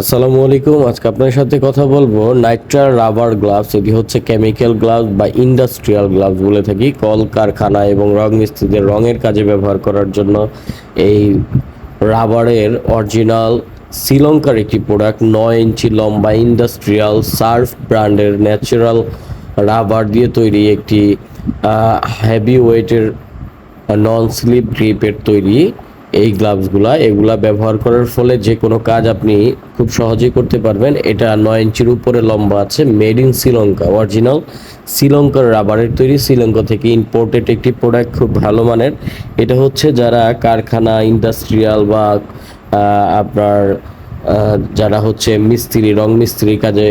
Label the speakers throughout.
Speaker 1: আসসালামু আলাইকুম। আজকে আপনার সাথে কথা বলব নাইট্রা রাবার গ্লাভস। এটি হচ্ছে কেমিক্যাল গ্লাভস বা ইন্ডাস্ট্রিয়াল গ্লাভস বলে থাকি। কল, কারখানা এবং রং মিস্ত্রিদের রঙের কাজে ব্যবহার করার জন্য এই রাবারের অরিজিনাল শ্রীলঙ্কার একটি প্রোডাক্ট নয় ইঞ্চি লম্বা ইন্ডাস্ট্রিয়াল সার্ফ ব্র্যান্ডের ন্যাচারাল রাবার দিয়ে তৈরি একটি হেভি ওয়েটের নন স্লিপ গ্রিপের তৈরি এই গ্লাভসগুলা এগুলা ব্যবহার করার ফলে যে কোনো কাজ আপনি খুব সহজেই করতে পারবেন। এটা নয় ইঞ্চির উপরে লম্বা আছে মেড ইন শ্রীলঙ্কা অরিজিনাল শ্রীলঙ্কার রাবারের তৈরি শ্রীলঙ্কা থেকে ইম্পোর্টেড একটি প্রোডাক্ট খুব ভালো মানের। এটা হচ্ছে যারা কারখানা ইন্ডাস্ট্রিয়াল বা আপনার যারা হচ্ছে মিস্ত্রি, রং মিস্ত্রি কাজে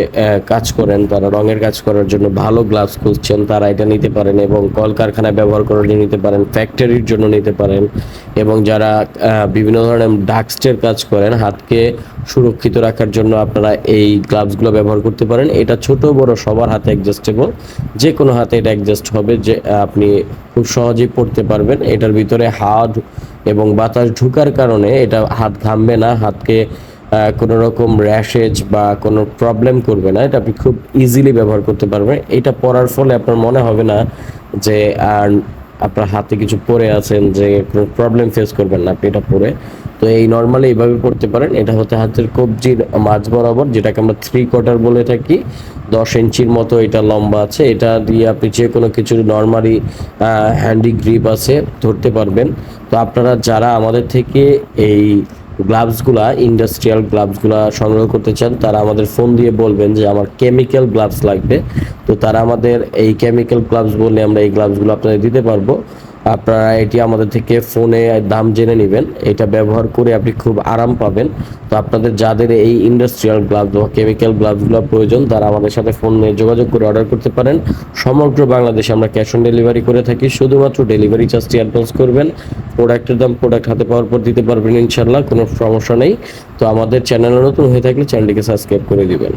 Speaker 1: কাজ করেন, তারা রঙের কাজ করার জন্য ভালো গ্লাভস খুঁজছেন, তারা এটা নিতে পারেন এবং কলকারখানায় ব্যবহার করার জন্য নিতে পারেন ফ্যাক্টরির জন্য নিতে পারেন এবং যারা বিভিন্ন ধরনের ডাক্সটের কাজ করেন, হাতকে সুরক্ষিত রাখার জন্য আপনারা এই গ্লাভসগুলো ব্যবহার করতে পারেন। এটা ছোট, বড়, সবার হাতে অ্যাডজাস্টেবল যে কোনো হাতে এটা অ্যাডজাস্ট হবে, যে আপনি খুব সহজেই পড়তে পারবেন। এটার ভিতরে হাত এবং বাতাস ঢুকার কারণে এটা হাত ঘামবে না, হাতকে কোনো রকম র্যাশেজ বা কোনো প্রবলেম করবে না, এটা আপনি খুব ইজিলি ব্যবহার করতে পারবেন। এটা পরার ফলে আপনার মনে হবে না যে, আর আপনার হাতে কিছু পরে আছেন যে, কোনো প্রবলেম ফেস করবেন না আপনি এটা পরে তো এই নর্মালি এইভাবে পড়তে পারেন। এটা হচ্ছে হাতের কবজির মাঝ বরাবর, যেটাকে আমরা থ্রি কোয়ার্টার বলে থাকি। দশ ইঞ্চির মতো এটা লম্বা আছে। এটা দিয়ে আপনি যে কোনো কিছু নর্মালি হ্যান্ডি গ্রিপ আছে, ধরতে পারবেন। তো আপনারা যারা আমাদের থেকে এই গ্লাভসগুলা ইন্ডাস্ট্রিয়াল গ্লাভসগুলা সংগ্রহ করতে চান, তারা আমাদের ফোন দিয়ে বলবেন যে আমার কেমিক্যাল গ্লাভস লাগবে। তো তারা আমাদের এই কেমিক্যাল গ্লাভস বলে আমরা এই গ্লাভসগুলো আপনাদের দিতে পারব। আপনারা এটি আমাদের থেকে ফোনে দাম জেনে নেবেন। এটা ব্যবহার করে আপনি খুব আরাম পাবেন। তো আপনাদের যাদের এই ইন্ডাস্ট্রিয়াল গ্লাভস বা কেমিক্যাল গ্লাভসগুলো প্রয়োজন, তারা আমাদের সাথে ফোনে যোগাযোগ করে অর্ডার করতে পারেন। সমগ্র বাংলাদেশে আমরা ক্যাশ অন ডেলিভারি করে থাকি। শুধুমাত্র ডেলিভারি চার্জটি অ্যাডভান্স করবেন। প্রোডাক্টের দাম প্রোডাক্ট হাতে পাওয়ার পর দিতে পারবেন ইনশাল্লাহ কোনো সমস্যা নেই। তো আমাদের চ্যানেলে নতুন হয়ে থাকলে চ্যানেলটিকে সাবস্ক্রাইব করে দিবেন।